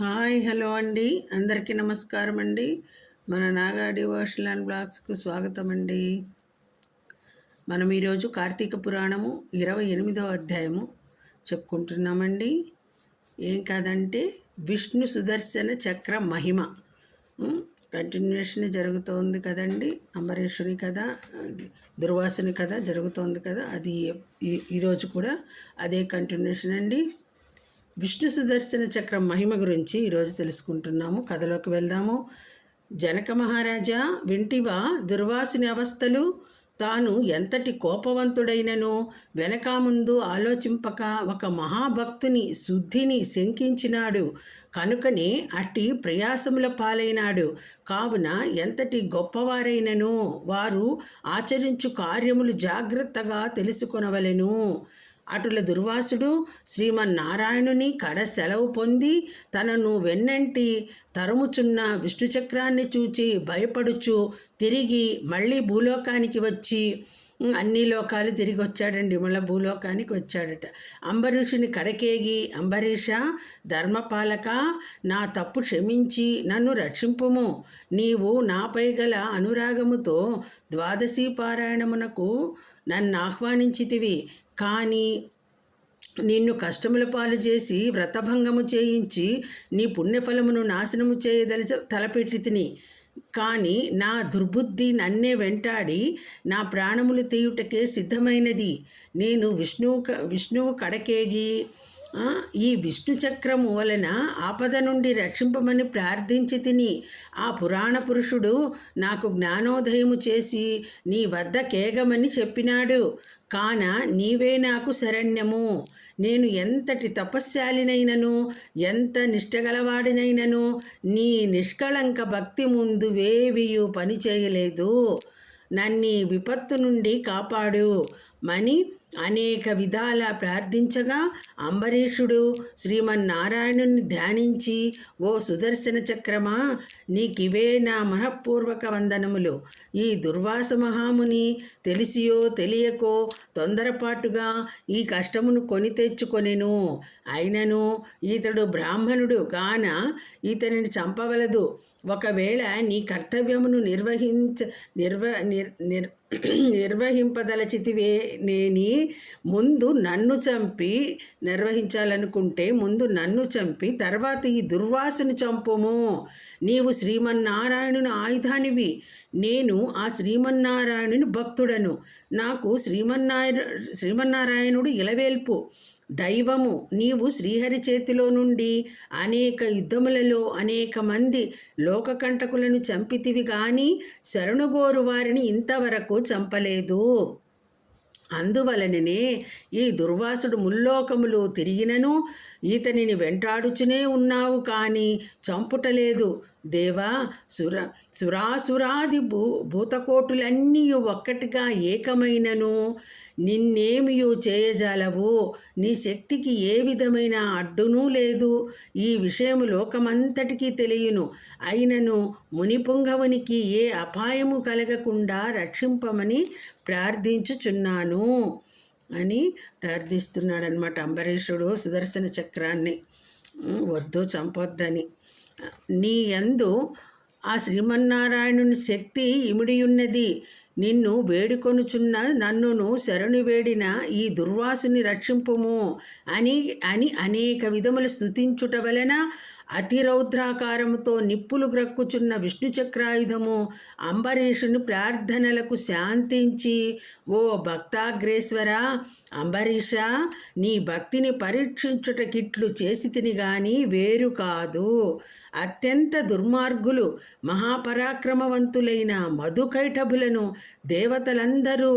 Hi hello అండి. అందరికీ నమస్కారం అండి మన నాగా డివోషనల్ అండ్ బ్లాగ్స్కు స్వాగతం అండి మనం ఈరోజు కార్తీక పురాణము ఇరవై ఎనిమిదవ అధ్యాయము చెప్పుకుంటున్నామండి. ఏం కాదంటే విష్ణు సుదర్శన చక్ర మహిమ. కంటిన్యూషన్ జరుగుతోంది కదండి. అంబరీషుని కథ దుర్వాసుని కథ జరుగుతోంది కదా. అది ఈ- ఈరోజు కూడా అదే కంటిన్యూషన్ అండి. విష్ణు సుదర్శన చక్రం మహిమ గురించి ఈరోజు తెలుసుకుంటున్నాము. కథలోకి వెళ్దాము. జనక మహారాజా వింటివా దుర్వాసుని అవస్థలు తాను ఎంతటి కోపవంతుడైనను వెనక ముందు ఆలోచింపక ఒక మహాభక్తుని శుద్ధిని శంకించినాడు. కనుకనే అట్టి ప్రయాసముల పాలైనాడు. కావున ఎంతటి గొప్పవారైనను వారు ఆచరించు కార్యములు జాగ్రత్తగా తెలుసుకొనవలెను. అటుల దుర్వాసుడు శ్రీమన్నారాయణుని కడ సెలవు పొంది తనను వెన్నంటి తరుముచున్న విష్ణుచక్రాన్ని చూచి భయపడుచు తిరిగి మళ్ళీ భూలోకానికి వచ్చి అన్ని లోకాలు తిరిగి వచ్చాడండి మళ్ళీ భూలోకానికి వచ్చాడట. అంబరీషుని కడకేగి అంబరీష ధర్మపాలక నా తప్పు క్షమించి నన్ను రక్షింపుము. నీవు నాపై గల అనురాగముతో ద్వాదశి పారాయణమునకు నన్ను ఆహ్వానించితివి. కానీ నిన్ను కష్టముల పాలు చేసి వ్రతభంగము చేయించి నీ పుణ్యఫలమును నాశనము చేయదలిచి తలపెట్టి తిని. కానీ నా దుర్బుద్ధి నన్నే వెంటాడి నా ప్రాణములు తీయుటకే సిద్ధమైనది. నేను విష్ణువు క- విష్ణువు కడకేగి ఈ విష్ణు చక్రము వలన ఆపద నుండి రక్షింపమని ప్రార్థించి తిని ఆ పురాణ పురుషుడు నాకు జ్ఞానోదయము చేసి నీ వద్ద కేగమని చెప్పినాడు. కాన నీవే నాకు శరణ్యము. నేను ఎంతటి తపశ్శాలినైనను ఎంత నిష్టగలవాడినైనను నీ నిష్కళంక భక్తి ముందు వేవియు పని చేయలేదు. నన్ను విపత్తు నుండి కాపాడు. మని అనేక విధాల ప్రార్థించగా అంబరీషుడు శ్రీమన్నారాయణుని ధ్యానించి ఓ సుదర్శన చక్రమా నీకివే నా మనఃపూర్వక వందనములు. ఈ దుర్వాస మహాముని తెలిసియో తెలియకో తొందరపాటుగా ఈ కష్టమును కొని తెచ్చుకొనెను. అయినను ఇతడు బ్రాహ్మణుడు గాన ఇతనిని చంపవలదు. ఒకవేళ నీ కర్తవ్యమును నిర్వహించ నిర్వ నిర్ నిర్ నిర్వహింపదలచితివే నేని ముందు నన్ను చంపి నిర్వహించాలనుకుంటే ముందు నన్ను చంపి తర్వాత ఈ దుర్వాసుని చంపుము. నీవు శ్రీమన్నారాయణుని ఆయుధానివి. నేను ఆ శ్రీమన్నారాయణుని భక్తుడను. నాకు శ్రీమన్నారా శ్రీమన్నారాయణుడు ఇలవేల్పు. దైవము నీవు శ్రీహరి చేతిలో నుండి అనేక యుద్ధములలో అనేక మంది లోకకంటకులను చంపితివి గాని శరణుగోరు వారిని ఇంతవరకు చంపలేదు. అందువలననే ఈ దుర్వాసుడు ముల్లోకములు తిరిగినను ఈతనిని వెంటాడుచునే ఉన్నావు కానీ చంపుటలేదు దేవా సుర సురాసురాది భూ భూతకోటులన్నీ ఒక్కటిగా ఏకమైనను. నిన్నేమియు చేయజాలవు? నీ శక్తికి ఏ విధమైన అడ్డునూ లేదు. ఈ విషయము లోకమంతటికీ తెలియను. అయినను మునిపుంగవునికి ఏ అపాయము కలగకుండా రక్షింపమని ప్రార్థించుచున్నాను అని ప్రార్థిస్తున్నాడనమాట అంబరీషుడు సుదర్శన చక్రాన్ని. వద్దు చంపొద్దని. నీ యందు ఆ శ్రీమన్నారాయణుని శక్తి ఇమిడియున్నది. నిన్ను వేడుకొనుచున్న నన్నును శరణు వేడిన ఈ దుర్వాసుని రక్షింపుము అని అని అనేక విధములు స్తుతించుట వలన అతిరౌద్రాకారముతో నిప్పులు గ్రక్కుచున్న విష్ణు చక్రాయుధము అంబరీషుని ప్రార్థనలకు శాంతించి ఓ భక్తాగ్రేశ్వర అంబరీష నీ భక్తిని పరీక్షించుటకిట్లు చేసి తిని గాని వేరు కాదు. అత్యంత దుర్మార్గులు మహాపరాక్రమవంతులైన మధుకైటభులను దేవతలందరూ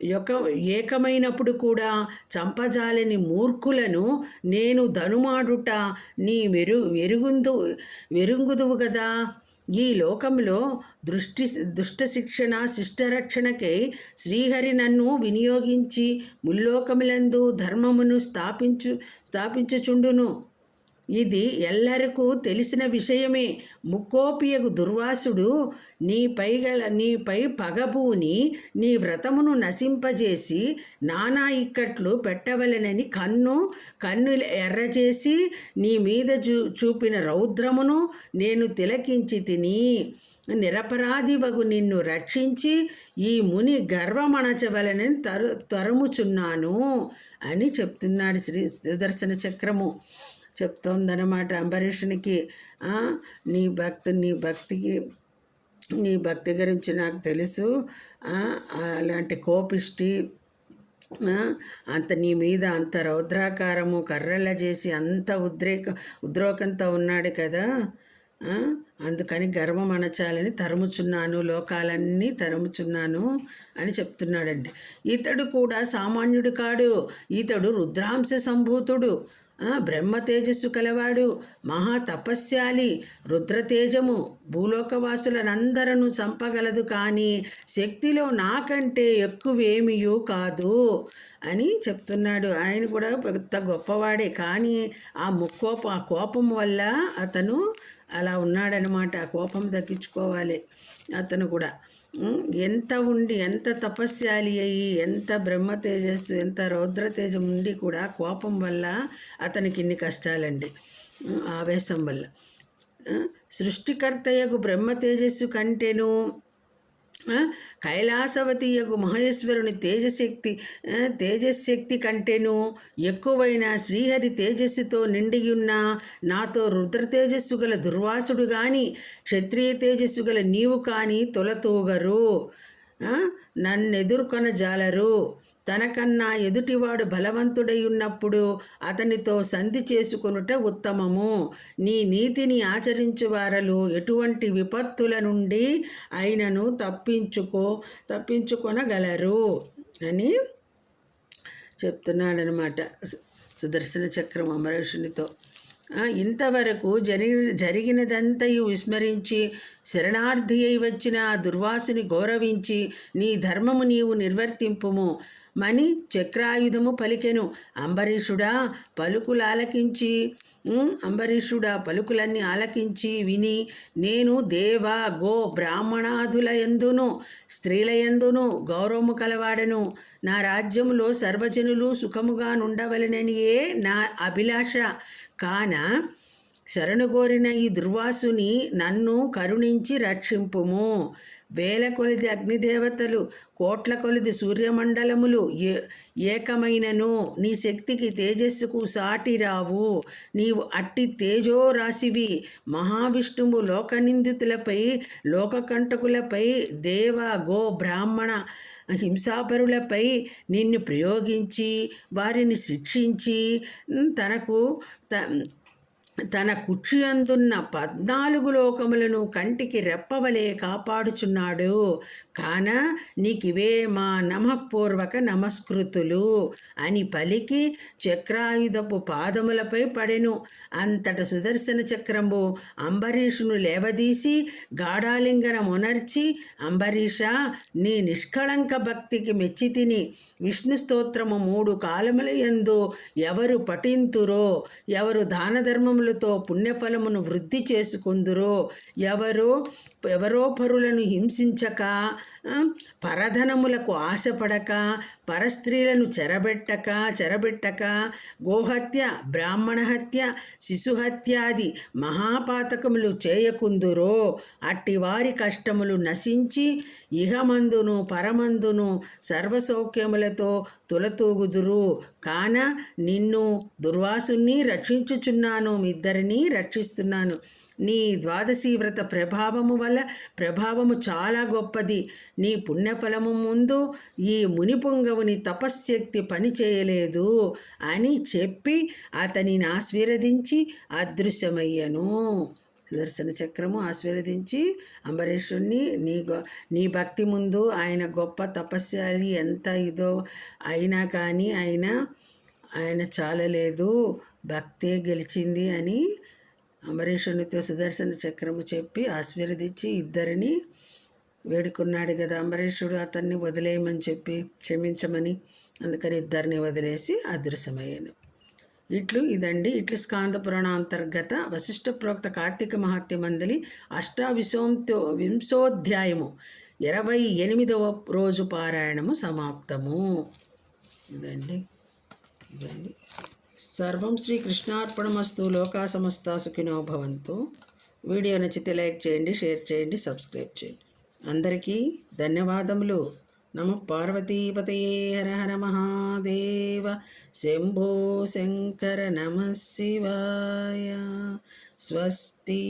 యొక్క ఏకమైనప్పుడు కూడా చంపజాలని మూర్ఖులను నేను ధనుమాడుట నీ మెరు వెరుగుందు వెరుగుదువు కదా ఈ లోకంలో దృష్టి దుష్ట శిక్షణ శిష్టరక్షణకై శ్రీహరి నన్ను వినియోగించి ముల్లోకములందు ధర్మమును స్థాపించు స్థాపించుచుండును. ఇది ఎల్లరికూ తెలిసిన విషయమే. ముక్కోపియగు దుర్వాసుడు నీపై గల నీపై పగబూని నీ వ్రతమును నశింపజేసి నానా ఇక్కట్లు పెట్టవలెనని కన్ను కన్నులు ఎర్రచేసి నీ మీద చూ చూపిన రౌద్రమును నేను తిలకించి తిని నిరపరాధివగు నిన్ను రక్షించి ఈ ముని గర్వమణచవలనని తరు తరుముచున్నాను అని చెప్తున్నాడు శ్రీ సుదర్శన చక్రము. చెప్తోందనమాట అంబరీషునికి నీ భక్తి నీ భక్తికి నీ భక్తి గురించి నాకు తెలుసు. అలాంటి కోపిష్టి అంత నీ మీద అంత రౌద్రాకారము కర్రల చేసి అంత ఉద్రేక ఉద్రోకంతో ఉన్నాడు కదా. అందుకని గర్వం అణచాలని తరుముచున్నాను లోకాలన్నీ తరుముచున్నాను అని చెప్తున్నాడండి. ఇతడు కూడా సామాన్యుడు కాడు. ఇతడు రుద్రాంశ సంభూతుడు. బ్రహ్మ తేజస్సు కలవాడు మహా తపస్యాలి రుద్రతేజము భూలోకవాసులనందరను చంపగలదు కానీ శక్తిలో నాకంటే ఎక్కువేమియూ కాదు అని చెప్తున్నాడు. ఆయన కూడా పెద్ద గొప్పవాడే కానీ ఆ ముక్కోప ఆ కోపం వల్ల అతను అలా ఉన్నాడనమాట. ఆ కోపం తగ్గించుకోవాలి అతను కూడా. ఎంత ఉండి ఎంత తపస్యాలి అయ్యి ఎంత బ్రహ్మ తేజస్సు ఎంత రౌద్ర తేజం ఉండి కూడా కోపం వల్ల అతనికి ఇన్ని కష్టాలండి. ఆవేశం వల్ల. సృష్టికర్తయ్యకు బ్రహ్మ తేజస్సు కంటేను కైలాసవతి కైలాసవతీయగు మహేశ్వరుని తేజశక్తి తేజశక్తి కంటేను ఎక్కువైన శ్రీహరి తేజస్సుతో నిండియున్న నాతో రుద్ర తేజస్సు గల దుర్వాసుడు గాని క్షత్రియ తేజస్సు గల నీవు కానీ తొలతూగరు. నన్నెదుర్కొన జాలరు తనకన్నా ఎదుటివాడు బలవంతుడై ఉన్నప్పుడు అతనితో సంధి చేసుకొనుట ఉత్తమము. నీ నీతిని ఆచరించువారలు ఎటువంటి విపత్తుల నుండి అయినను తప్పించుకో తప్పించుకొనగలరు అని చెప్తున్నాడనమాట సు- సుదర్శన చక్రం అమరేషునితో ఇంతవరకు జరి జరిగినదంతయు విస్మరించి శరణార్థి అయి వచ్చిన ఆ దుర్వాసుని గౌరవించి నీ ధర్మము నీవు నిర్వర్తింపుము. మణి చక్రాయుధము పలికెను. అంబరీషుడా పలుకులు ఆలకించి అంబరీషుడా పలుకులన్నీ ఆలకించి విని నేను దేవ గో బ్రాహ్మణాదుల ఎందును స్త్రీల ఎందును గౌరవము కలవాడను. నా రాజ్యములో సర్వజనులు సుఖముగా నుండవలననియే నా అభిలాష. కాన శరణు కోరిన ఈ దుర్వాసుని నన్ను కరుణించి రక్షింపుము. వేల కొలిది అగ్నిదేవతలు కోట్ల కొలిది సూర్యమండలములు ఏ ఏకమైనను. నీ శక్తికి తేజస్సుకు సాటి రావు. నీవు అట్టి తేజో రాసివి మహావిష్ణువు లోకనిందితులపై లోకకంటకులపై దేవ గో బ్రాహ్మణ హింసాపరులపై నిన్ను ప్రయోగించి వారిని శిక్షించి తనకు త తన కుక్షి పద్నాలుగు లోకములను కంటికి రెప్పవలే కాపాడుచున్నాడు. కాన నీకివే మా నమఃపూర్వక నమస్కృతులు అని పలికి చక్రాయుధపు పాదములపై పడెను. అంతట సుదర్శన చక్రంబు అంబరీషును లేవదీసి గాఢాలింగనమునర్చి అంబరీష నీ నిష్కళంక భక్తికి మెచ్చి తిని విష్ణు స్తోత్రము మూడు కాలముల యందు ఎవరు పఠింతురో ఎవరు దాన ధర్మములతో పుణ్యఫలమును వృద్ధి చేసుకుందురో ఎవరు ఎవరో పరులను హింసించక ఆ, పరధనములకు ఆశపడక పరస్త్రీలను చెరబెట్టక చెరబెట్టక గోహత్య బ్రాహ్మణ హత్య శిశుహత్యాది మహాపాతకములు చేయకుందురో అట్టి వారి కష్టములు నశించి ఇహమందును పరమందును సర్వసౌఖ్యములతో తులతూగుదురు. కాన నిన్ను దుర్వాసుని రక్షించుచున్నాను మీ రక్షిస్తున్నాను. నీ ద్వాదశీ వ్రత ప్రభావము వల్ల ప్రభావము చాలా గొప్పది. నీ పుణ్య పుణ్యఫలము ముందు ఈ మునిపుంగవుని తపశ్శక్తి పని చేయలేదు అని చెప్పి అతనిని ఆశీర్వదించి అదృశ్యమయ్యను. సుదర్శన చక్రము ఆశీర్వదించి అంబరీషుణ్ణి నీ గొ నీ భక్తి ముందు ఆయన గొప్ప తపస్యాలి ఎంత ఇదో అయినా కానీ ఆయన ఆయన చాలలేదు భక్తే గెలిచింది అని అంబరీషునితో సుదర్శన చక్రము చెప్పి ఆశీర్వదించి ఇద్దరిని వేడుకున్నాడు కదా. అంబరీషుడు అతన్ని వదిలేయమని చెప్పి క్షమించమని అందుకని ఇద్దరిని వదిలేసి అదృశ్యమయ్యాను. ఇట్లు ఇదండి. ఇట్లు స్కాంద పురాణ అంతర్గత వశిష్ఠ ప్రోక్త కార్తీక మహాత్య మందలి అష్టావిశోంతో వింశోధ్యాయము ఇరవై ఎనిమిదవ రోజు పారాయణము సమాప్తము. ఇదండి. ఇదండి. సర్వం శ్రీ కృష్ణార్పణమస్తు లోకా సమస్త సుఖినో భవంతు. వీడియో నచ్చితే లైక్ చేయండి షేర్ చేయండి సబ్స్క్రైబ్ చేయండి. అందరికీ ధన్యవాదములు. నమ పార్వతీపతయే హర హర మహాదేవ. శంభో శంకర నమ శివాయ. స్వస్తి.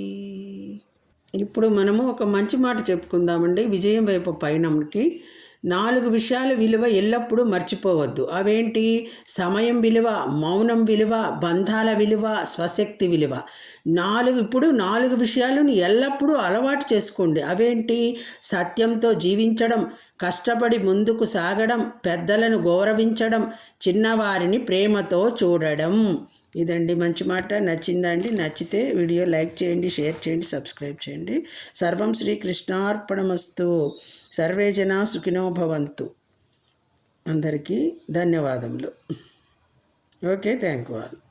ఇప్పుడు మనము ఒక మంచి మాట చెప్పుకుందామండి. విజయం వైపు పయనంకి. నాలుగు విషయాల విలువ ఎల్లప్పుడూ మర్చిపోవద్దు. అవేంటి? సమయం విలువ మౌనం విలువ బంధాల విలువ స్వశక్తి విలువ. నాలుగు ఇప్పుడు నాలుగు విషయాలను ఎల్లప్పుడూ అలవాటు చేసుకోండి. అవేంటి? సత్యంతో జీవించడం కష్టపడి ముందుకు సాగడం పెద్దలను గౌరవించడం చిన్నవారిని ప్రేమతో చూడడం. ఇదండి మంచి మాట. నచ్చిందండి నచ్చితే వీడియో లైక్ చేయండి షేర్ చేయండి సబ్స్క్రైబ్ చేయండి. సర్వం శ్రీ కృష్ణార్పణమస్తు. సర్వే జన సుఖినో భవంతు. అందరికీ ధన్యవాదములు. Okay thank you all.